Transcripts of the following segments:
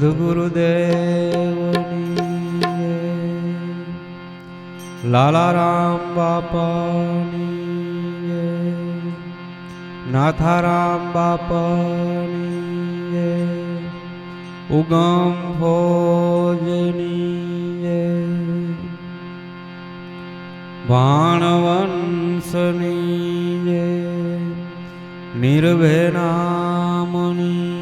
ગુરુદેવની જય. લાલારામ બાપાની. નાથારામ બાપાની. ઉગમ ભોજની. ભાણવંશની નિર્ભેનામની.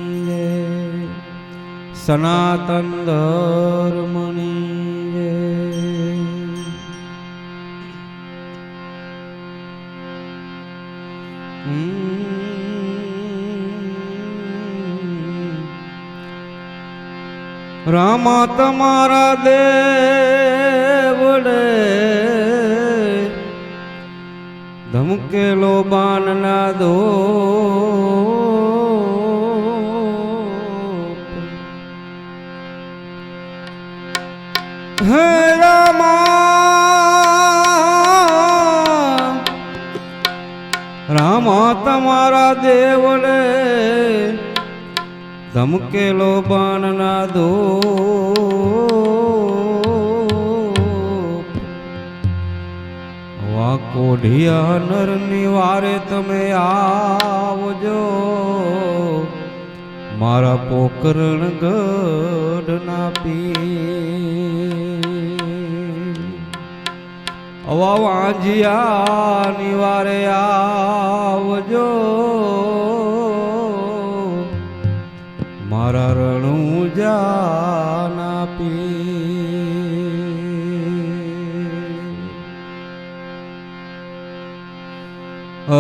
સનાતન ધર્મની. રામ તમારા દેવડે ધમકેલો બાનના દો ધમકેલો બાણના દો કોઢિયા નર નિવારે તમે આવજો. મારા પોકરણ ગઢ ના પી અવા વાંજિયા નિવારે આવજો.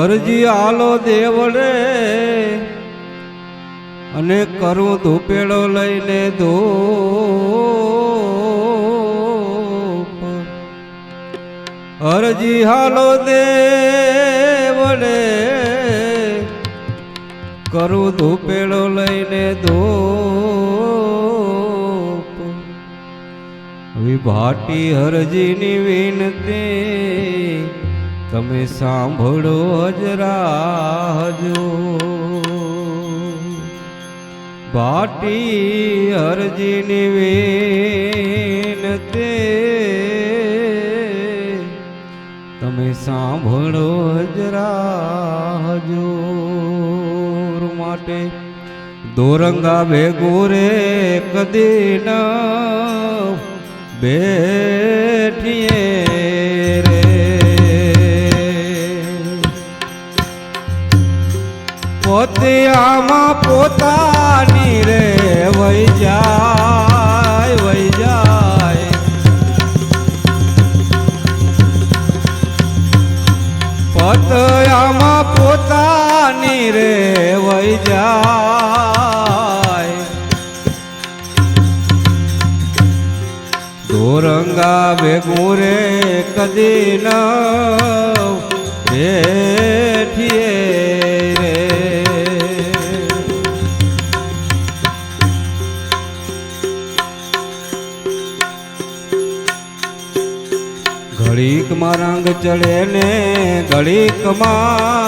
અરજી આલો દેવડે. અને કરું ધૂપેડો લઈને દો હરજી હાલો દેવડે. કરું ધૂપેડો લઈને દો વિભાટી હરજીની વિનતી. તમે સાંભળો હજરાજો ભાટી હરજીની તે. તમે સાંભળો હજરા હજુર માટે દોરંગા ભેગો રે કદી ન બેઠીએ. પોતે આમાં પોતાની રે, વહી જાય વહી જાય. પતયામાં પોતાની રે, વહી જાય. દોરંગા ભેગું રે, કદી ન બેઠીએ. રે ઘડીકમાં રંગ ચડે ને ઘડીકમાં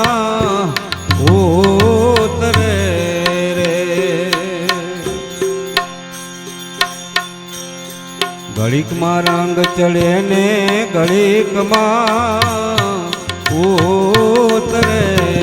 ઉતરે રે ઘડીકમાં રંગ ચડે ને ઘડીકમાં ઉતરે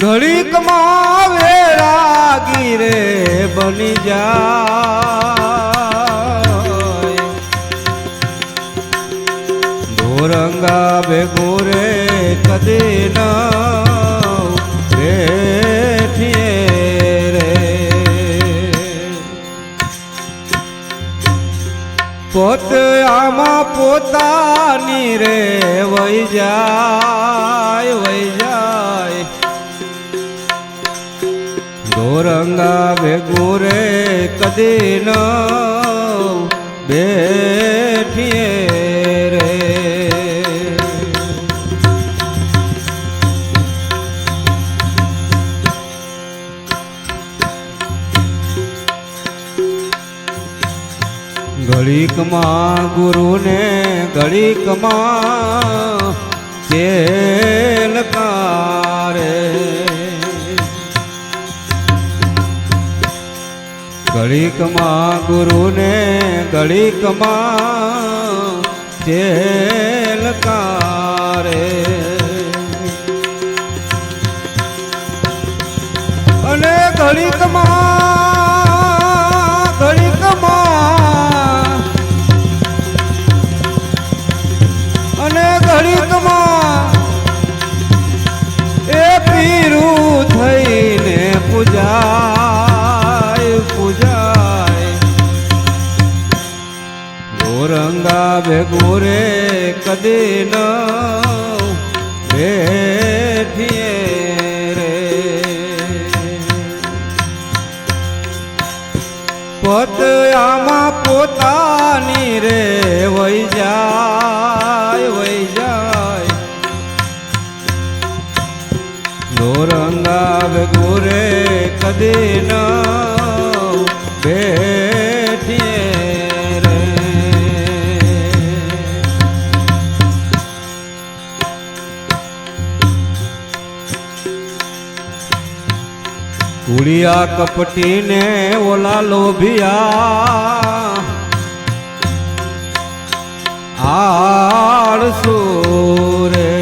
ઘડીકમાં વેરાગી રે બની જાય દોરંગા ભેગો રે કદી ન બેઠીએ રે. પોત આમાં પોતાની રે વઈ જાય, વઈ મોરંગા ભેગું રે કદી ન બેઠીએ રે. ઘડીકમાં ગુરુને ઘડીકમાં તેલકારે ઘડીકમાં ગુરુને ઘડીકમાં ચેલકારે અને ઘડીકમાં ભેગું રે કદી ન બેઠીએ રે. પોત આમાં પોતાની રે વઈ જાય વઈ જાય. દોરંગા ભેગું રે કદી ન બેઠીએ કુડિયા કપટીને ઓલા લોભિયા. આળસો રે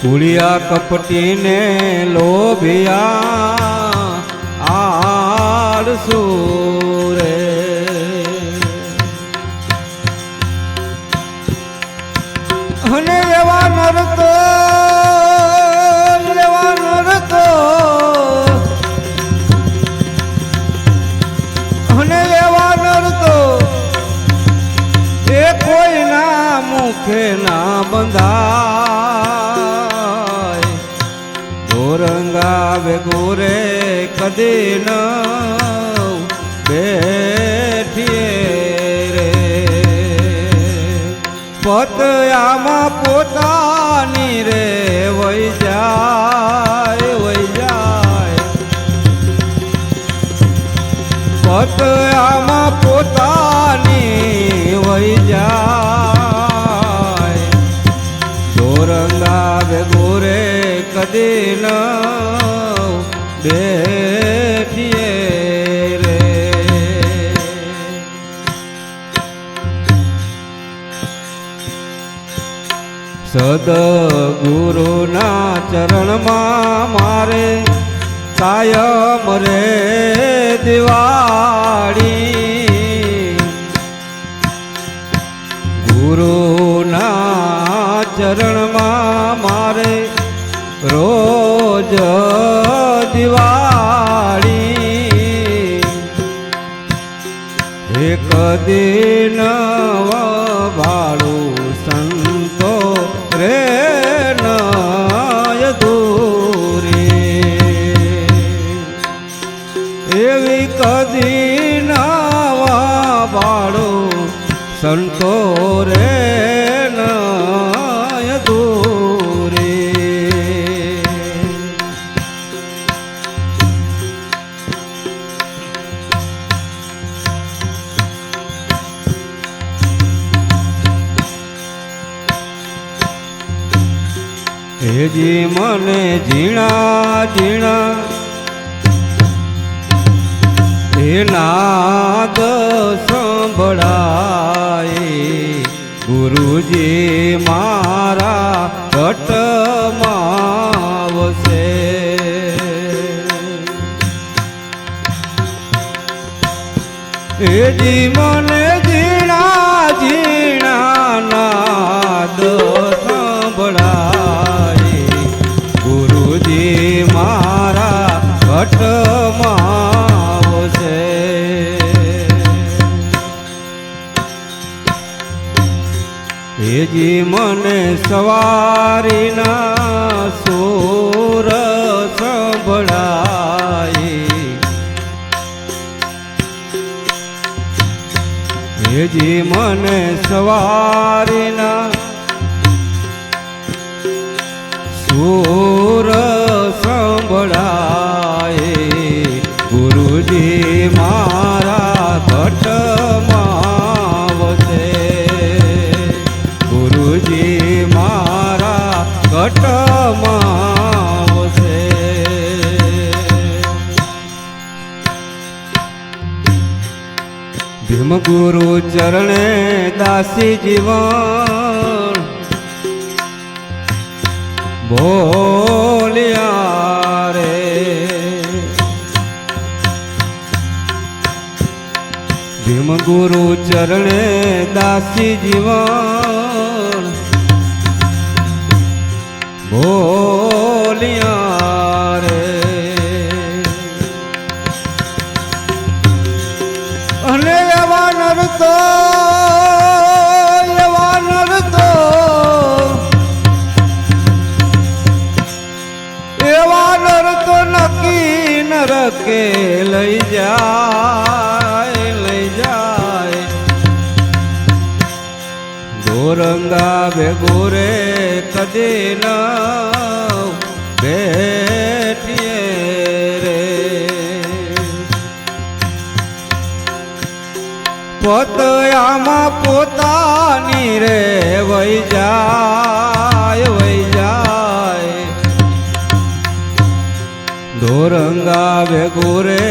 ભૂલિયા કપટી ને લોભિયા આળસુ વેગોરે કદી ન બેઠીએ રે. પતયામાં પોતાની રે વઈ જાય વઈ જાય. પતયામાં પોતાની વઈ જાય. દોરંગા ગોરે કદી ન બેઠીએ રે સદગુરુના ચરણમાં મારે કાયમ રે દિવાળી ગુરુના ચરણમાં મારે રોજ દિન ભાડું સંતો રે નય એવી કદી નાવા સંતો હેજી મને ઝીણા ઝીણા. એ નાદ સંભળાય ગુરુજી મારા ઘટમાં એ જી મને એજી મને સવારીના સોર સંભળાય. હેજી મને સવારીના સુર ગુરુ ચરણે દાસી જીવન. બોલ્યા રે. ભીમ ગુરુ ચરણે દાસી જીવન. બોલ્યા કદી ન બેઠીએ રે. પોતયામાં પોતાની રે વઈ જાય વઈ જાય. ધોરંગા ભેગો રે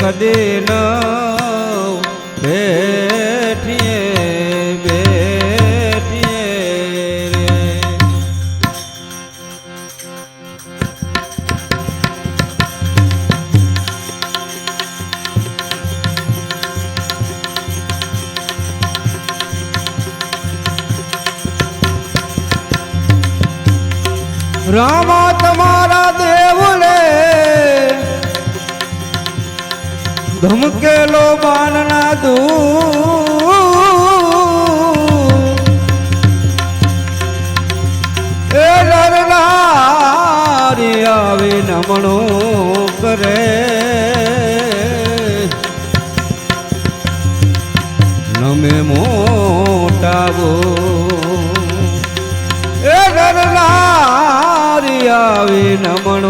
કદી ન બેઠીએ ધમકેલો બાનના દૂ એ નરનારી આવે નમણો કરે. નમે મોટાવો. એ નરનારી આવે નમણો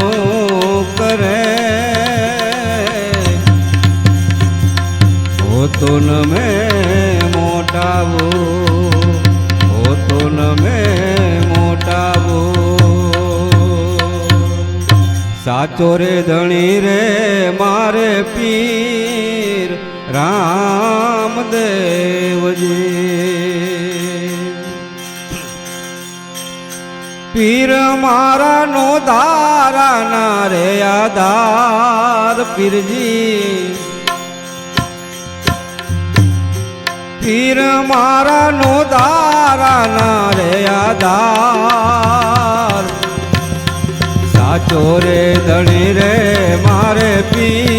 હો તો નમે મોટાવો હો તો નમે મોટાવો. સાચો રે ધણી રે મારે પીર રામદેવજી પીર મારા નો દારા ના રે આધાર પીરજી. પીર મારા નો દારા ના રે આધાર. સાચો રે ધણી રે મારે પીર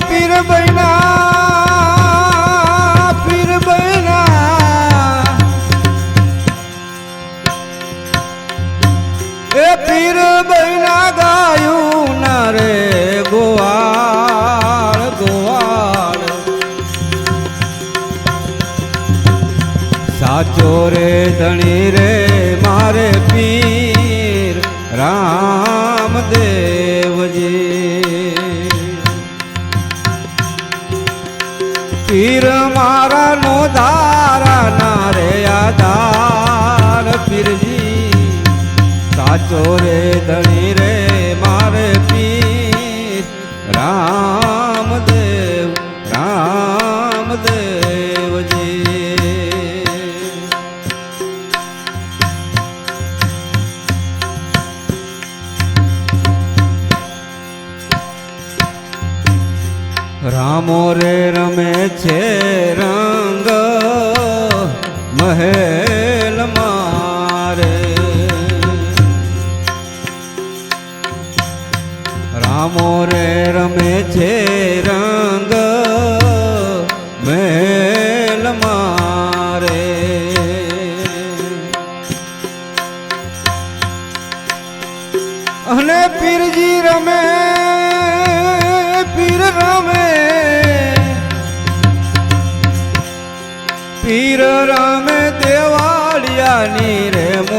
પીર બૈના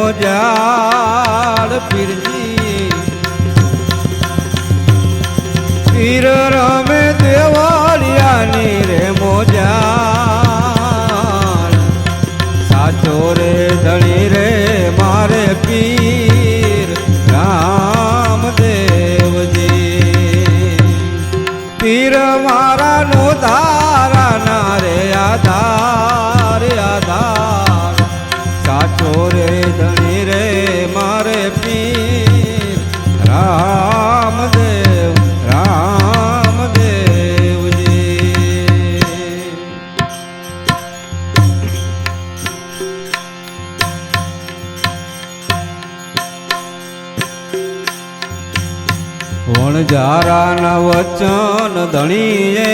મોજાડ પીરજી. પીર રમે વણજારાના વચન ધણીએ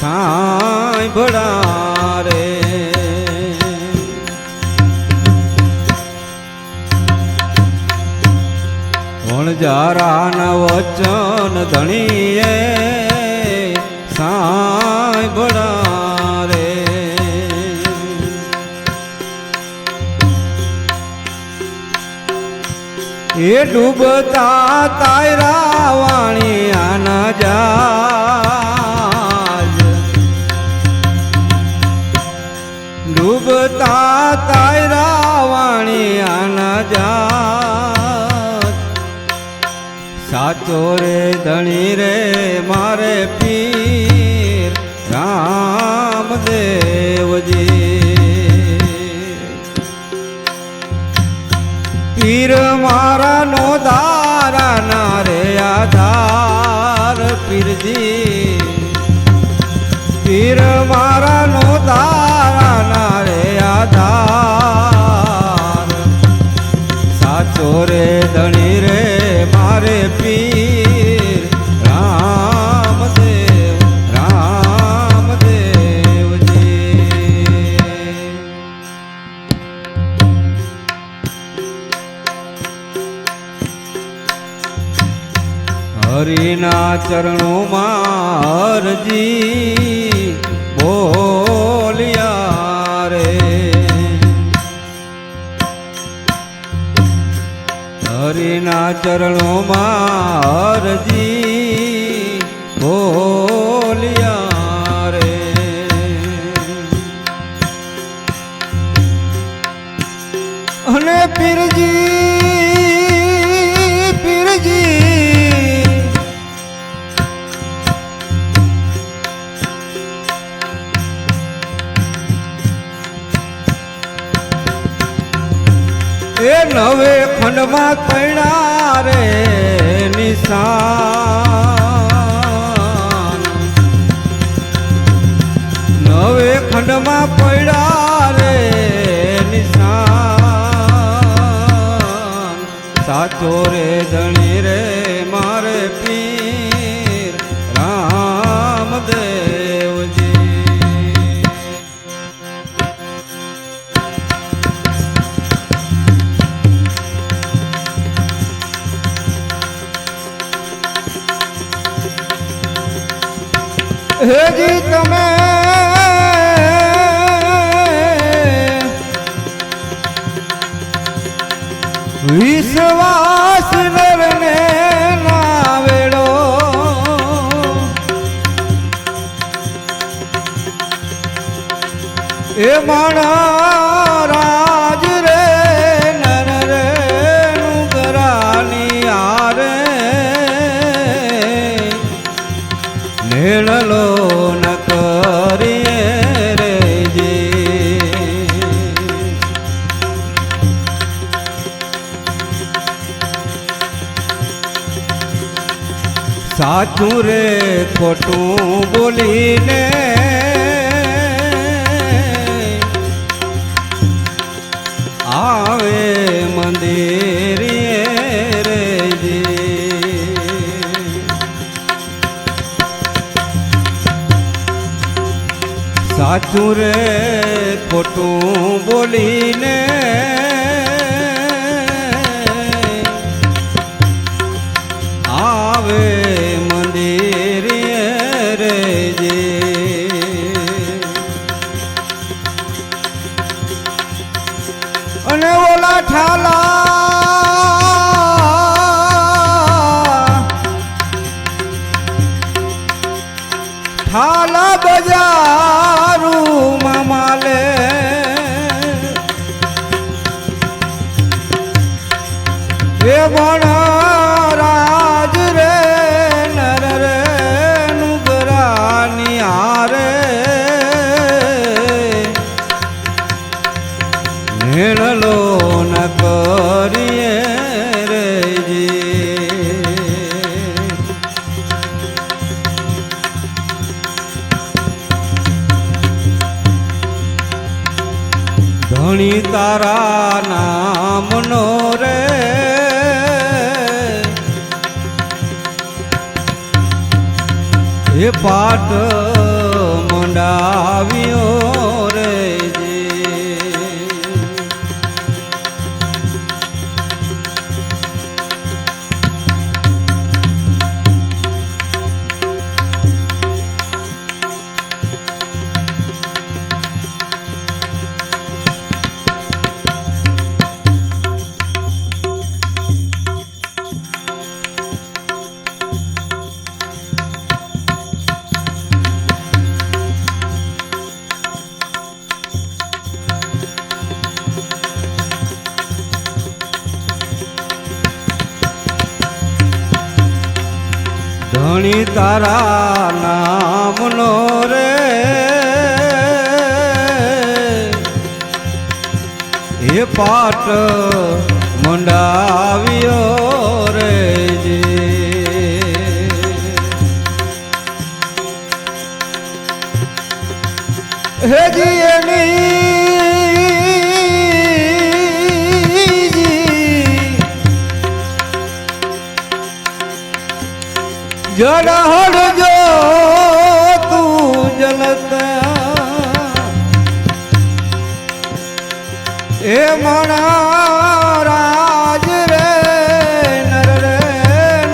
સાંભળા રે. વણજારાના વચન ધણીએ સાંભળા એ ડૂબતા તાયરા વાણી આના જાજ. ડૂબતા તાયરા વાણી આના જાજ. સાચો રે ધણી રે, મારે ચરણોમાં હરજી બોલ્યા રે હરિના ચરણોમાં હરજી બોલ્યા ખંડમાં પડ્યા રે નિશાન. નવે ખંડમાં પડ્યા રે નિશાન. સાચો રે ધણી રે મારે પીર હેજી તમે. વિશ્વાસ નરને નાવેડો. એ માણા નિર્ણલો ન કરીએ રે જી. સાચું રે ખોટું બોલીને સાચું રે ખોટું બોલીને આવે મંદિર રે જે. અને ખાલા નામનો રે. એ પાટ મંડાવ્યો. ધણી તારા નામનો રે એ પાટ મંડાવ્યો રે. હેજી જડહડ જો તું જલતા. એ મણા રાજ રે નર રે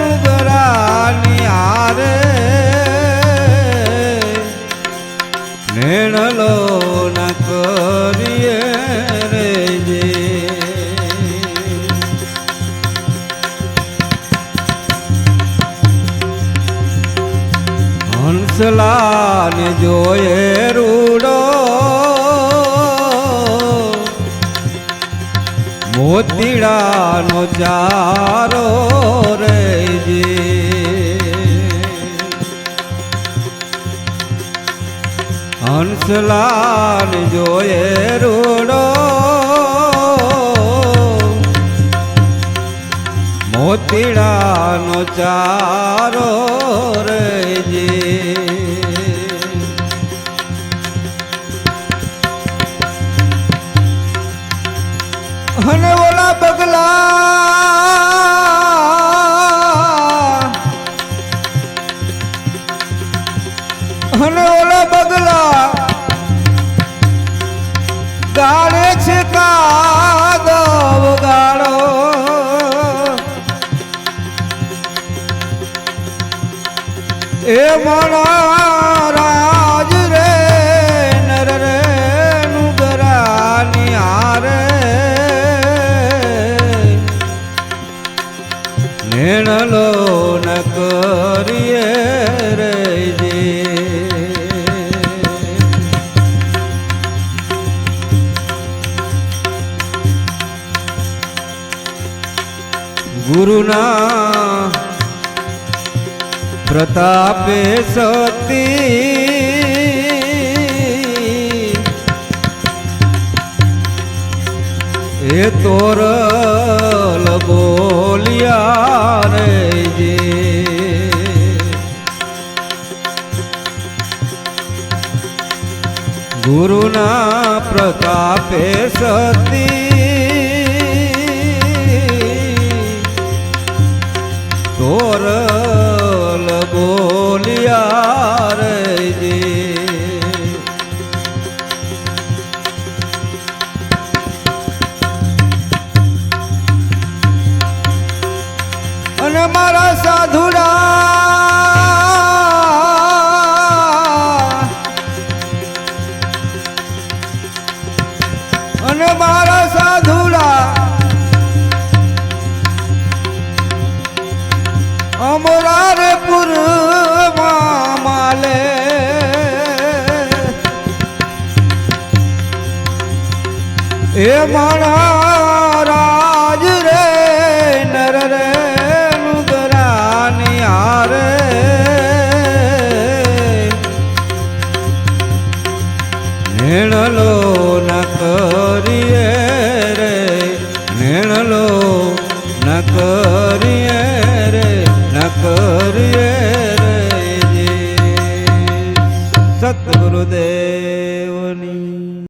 નુગરાની નેણલો ન કરીએ. હંસલાને જોયે રૂડો મોતીડાનો ચારો રે જી. હંસલાને જોયે રૂડો મોતીડાનો ચારો અને ઓલા બગલા ગુરુના પ્રતાપે સતી. એ તોર બોલિયા રે. ગુરુના પ્રતાપે સતી. ઘોર